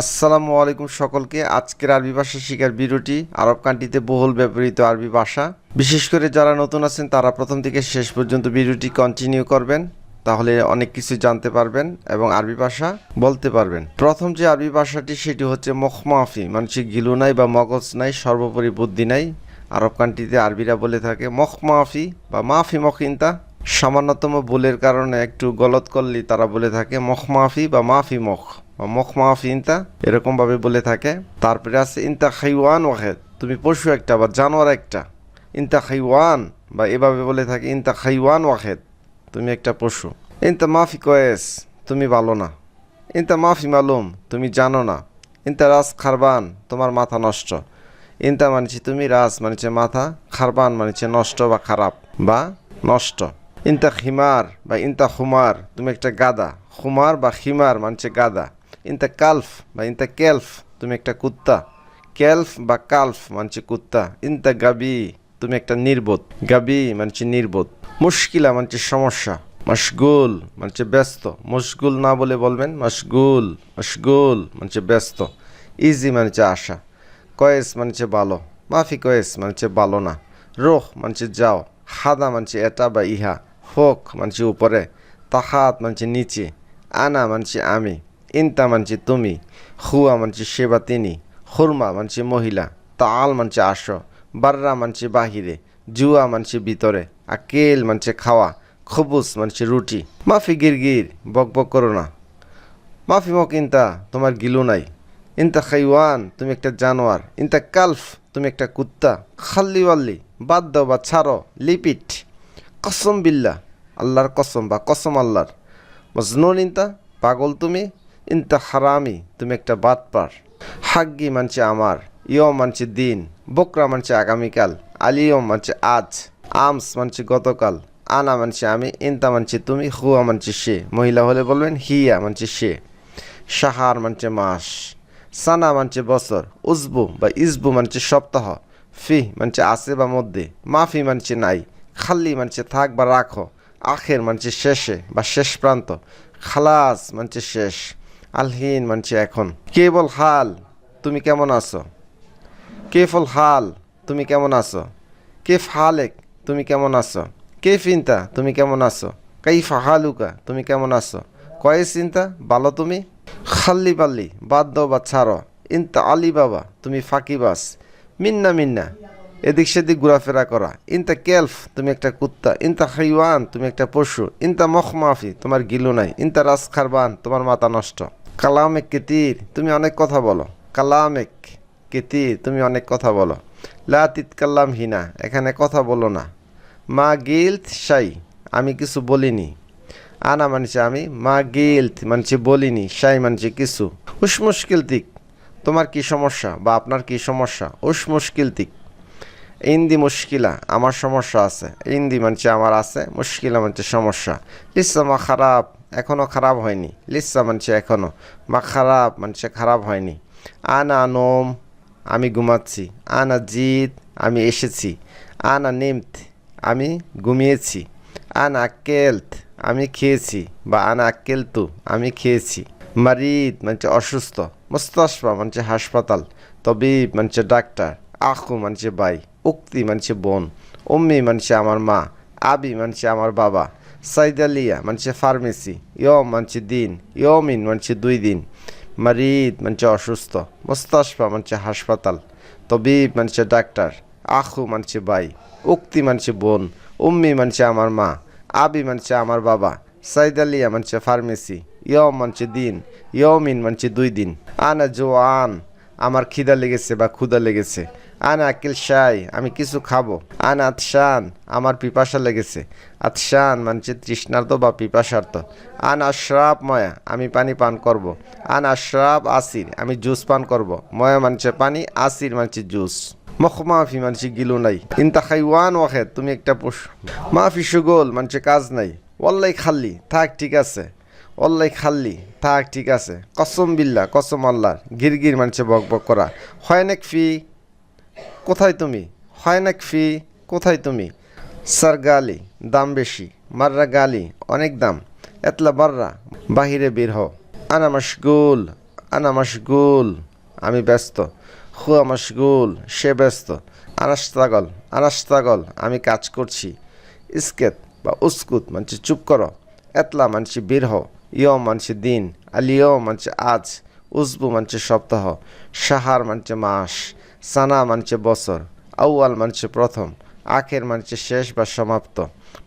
আসসালামু আলাইকুম সকলকে। আজকের আরবি ভাষা শিকার ভিডিওটি আরব কান্ট্রিতে বহুল ব্যবহৃত আরবি ভাষা। বিশেষ করে যারা নতুন আছেন, তারা প্রথম থেকে শেষ পর্যন্ত ভিডিওটি কন্টিনিউ করবেন, তাহলে অনেক কিছু জানতে পারবেন এবং আরবি ভাষা বলতে পারবেন। প্রথম যে আরবি ভাষাটি, সেটি হচ্ছে মখমাফি, মানুষের গিলু নাই বা মগজ নাই, সর্বোপরি বুদ্ধি নাই। আরব কান্ট্রিতে আরবিরা বলে থাকে মখমাফি বা মাফি মখিনতা। সামান্যতম ভুলের কারণে একটু গলত করলেই তারা বলে থাকে মখমাফি বা মাফি মখ। বা, মখ মাফি ইনতা? এরকম ভাবে বলে থাকে। তারপরে আছে, ইনতা খাইওয়ান ওয়াহেদ। তুমি পশু একটা বা জানোয়ার একটা। ইনতা খাইওয়ান? বা এভাবে বলে থাকে, ইনতা খাইওয়ান ওয়াহেদ। তুমি একটা পশু। ইনতা মাফি কয়েস? তুমি ভালো না। ইনতা মাফি মালুম? তুমি জানো না। ইনতা রাস খারবান? তোমার মাথা নষ্ট। ইনতা মানছি তুমি, রাস মানছে মাথা, খারবান মানছে নষ্ট বা খারাপ বা নষ্ট। ইনতা খিমার বা ইনতা খুমার তুমি একটা গাদা খুমার বা খিমার মানছে গাদা ইনতা কালফ বা ইনতা কেলফ তুমি একটা কুত্তা কেলফ বা কালফ মানছে কুত্তা ইনতা গাবি তুমি একটা নির্বোধ গাবি মানছে নির্বোধ মুশকিলা মানছে সমস্যা মশগুল মানছে ব্যস্ত মুশগুল না বলে বলবেন মশগুল মশগুল মানছে ব্যস্ত ইজি মানছে আশা কয়েস মানছে ভালো মাফি কয়েস মানছে ভালো না রোহ মানছে যাও হাদা মানছে এটা বা ইহা ফোক মানছে উপরে, তাহাত মানছে নিচে, আনা মানছে আমি, ইনতা মানছে তুমি, হুয়া মানছে সেবা তিনি, হুরমা মানছে মহিলা, তাল মানছে আসো, বাররা মানছে বাহিরে, জুয়া মানছে ভিতরে, আকেল মানছে খাওয়া, খবুস মানছে রুটি। মাফি গিরগির, বক বক করো না। মাফি মক ইনতা, তোমার গিলু নাই। ইনতা খাইওয়ান, তুমি একটা জানোয়ার। ইনতা কালফ, তুমি একটা কুত্তা। খাল্লি ওয়াল্লি, বাদ দাও বা ছাড়ো, লিপিট। কসম বিল্লা আল্লাহর কসম বা কসম আল্লাহর। মজনুন ইনতা, পাগল তুমি, ইনতা হারামি, তুমি একটা বাটপার হাগ্গি মানছে আমার, ইয়ম মানছে দিন, বকরা মানছে আগামীকাল, আলিয়ম মানছে আজ, আমস মানছে গতকাল, আনা মানছে আমি, ইনতা মানছে তুমি, হুয়া মানছে সে। মহিলা হলে বলবেন, হিয়া মানছে সে। সাহার মানছে মাস, সানা মানছে বছর, উজবু বা ইসবু মানছে সপ্তাহ ফি মানছে আসে বা মধ্যে, মাফি মানছে নাই, খাল্লি মানছে থাক বা রাখো। আখের মানছে শেষে বা শেষ প্রান্ত। খালাস মানছে শেষ। আলহীন মানছে এখন। কেবল হাল? তুমি কেমন আছো? কেফল হাল? তুমি কেমন আছো? কেফ হালেক তুমি কেমন আছো? কে ফিনতা? তুমি কেমন আছো? কাই ফাহালুকা তুমি কেমন আছো? কয়ে চিন্তা? ভালো তুমি? খাল্লি পাল্লি বাদ দাও বা ছাড়ো। ইনতা আলি বাবা, তুমি ফাঁকিবাস মিন্না মিন্না এদিক সেদিক ঘোরাফেরা করা। ইনতা কেলফ, তুমি একটা কুত্তা। ইনতা হাইওয়ান, তুমি একটা পশু। ইনতা মখমাফি, তোমার গিলু নাই। ইনতা রাস খারবান তোমার মাথা নষ্ট। কালামেক কেতির, তুমি অনেক কথা বলো। কালামেক কেতির, তুমি অনেক কথা বলো। লা তিতকাল্লাম হিনা, এখানে কথা বলো না। মা গিলথ সাই আমি কিছু বলিনি। আনা মানছে আমি, মা গিলথ মানছে বলিনি সাই মানছে কিছু। উস মুশকিলতিক তোমার কি সমস্যা বা আপনার কি সমস্যা? উস মুশকিলতিক ইন্দি মুশকিলা, আমার সমস্যা আছে। ইন্দি মানছে আমার আছে, মুশকিলা মানছে সমস্যা। লিসা মা খারাপ এখনও খারাপ হয়নি। লিসা মানছে এখনও মা খারাপ মানছে খারাপ হয়নি। আনা নোম, আমি ঘুমাচ্ছি। আনা জিত আমি এসেছি। আনা নিমত, আমি ঘুমিয়েছি। আনা কেলথ আমি খেয়েছি। বা আনা কেলতু, আমি খেয়েছি। মারিদ মানছে অসুস্থ। মুস্তাশফা মানছে হাসপাতাল। তবিব মানছে ডাক্তার। আখু মানছে ভাই উক্তি মানছে বোন, উম্মি মানছে আমার মা, আবি মানছে আমার বাবা, সাইদালিয়া মানছে ফার্মেসি, ইয়ম মানছে দিন, ইয়মিন মানছে দুই দিন, মারিদ মানছে অসুস্থ, মুস্তাশফা মানছে হাসপাতাল, তবিব মানছে ডাক্তার, আখু মানছে বাই, উক্তি মানছে বোন, উম্মি মানছে আমার মা, আবি মানছে আমার বাবা, সাইদালিয়া মানছে ফার্মেসি, ইয়ম মানছে দিন, ইয়মিন মানছে দুই দিন, আনা জোয়ান, আমার খিদা লেগেছে বা ক্ষুদা লেগেছে আনা আকিল শাই, আমি কিছু খাব। আনা আতশান, আমার পিপাসা লেগেছে। আতশান মানছে তৃষ্ণার্ত বা পিপাসার্থ আন আশরাব ময়া, আমি পানি পান করব। আন আশরাব আসির, আমি জুস পান করব। ময়া মানছে পানি, আসির মানছে জুস। মখমাফি মানছে গিলু নাই। ইনতা খাইওয়ান ওয়াহেদ, তুমি একটা পশু। মাফি সুগোল মানছে কাজ নাই। ওল্লাই খাল্লি, থাক ঠিক আছে। অল্লাই খাল্লি, থাক ঠিক আছে। কসম বিল্লা কসম আল্লাহর। গিরগির মানছে বক বক করা। হয়নেক ফি কোথায় তুমি? হয়নেক ফি কোথায় তুমি? স্যার, গালি, দাম বেশি। মাররা গালি, অনেক দাম। এতলা বাররা বাহিরে বের হও। আনা মশগুল, আনা মাসগুল আমি ব্যস্ত। হুয়া মাসগুল সে ব্যস্ত। আনাস্তাগল আনাস্তাগল আমি কাজ করছি। ইস্কেত বা উস্কুত, মানছে চুপ করো। এতলা মানছে বের হও। ইয় মানছে দিন। আলিয় মানছে আজ। উজবু মানছে সপ্তাহ। সাহার মানছে মাস। সানা মানছে বছর, আউয়াল মানছে প্রথম, আখের মানছে শেষ বা সমাপ্ত,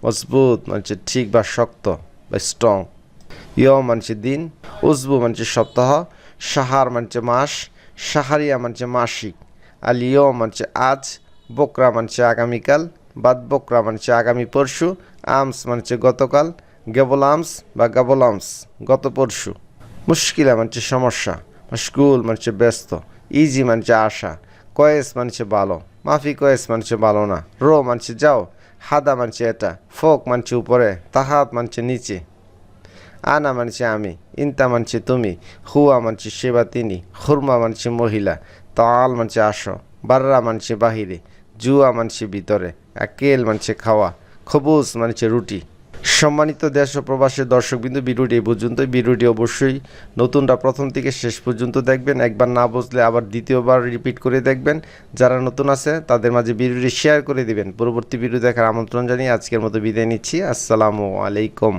মজবুত মানছে ঠিক বা শক্ত বা স্ট্রং ইয় মানছে দিন, উজবু মানছে সপ্তাহ, সাহার মানছে মাস, সাহারিয়া মানছে মাসিক, আল ইয় মানছে আজ, বকরা মানছে আগামীকাল, বাদ বকরা মানছে আগামী পরশু, আমস মানছে গতকাল গেবলামস বা গাবলামস গত পরশু। মুশকিলা মানছে সমস্যা মুশকুল মানছে ব্যস্ত, ইজি মানছে আশা কয়েস মানছে ভালো, মাফি কয়েস মানছে ভালো না, রো মানছে যাও, হাদা মানছে এটা, ফোক মানছে উপরে, তাহাত মানছে নিচে। আনা মানছে আমি, ইন্তা মানছে তুমি, হুয়া মানছে সেবা তিনি খুরমা মানছে মহিলা, তাল মানছে আসো, বাররা মানছে বাহিরে, জুয়া মানছে ভিতরে, একেল মানছে খাওয়া খবুজ মানছে রুটি। সম্মানিত দেশ ও প্রবাসের দর্শকবিন্দু, ভিডিওটি এই পর্যন্ত ভিডিওটি অবশ্যই নতুনরা প্রথম থেকে শেষ পর্যন্ত দেখবেন। একবার না বুঝলে আবার দ্বিতীয়বার রিপিট করে দেখবেন। যারা নতুন আছে, তাদের মাঝে ভিডিওটি শেয়ার করে দিবেন। পরবর্তী ভিডিও দেখার আমন্ত্রণ জানিয়ে আজকের মতো বিদায় নিচ্ছি। আসসালামু আলাইকুম।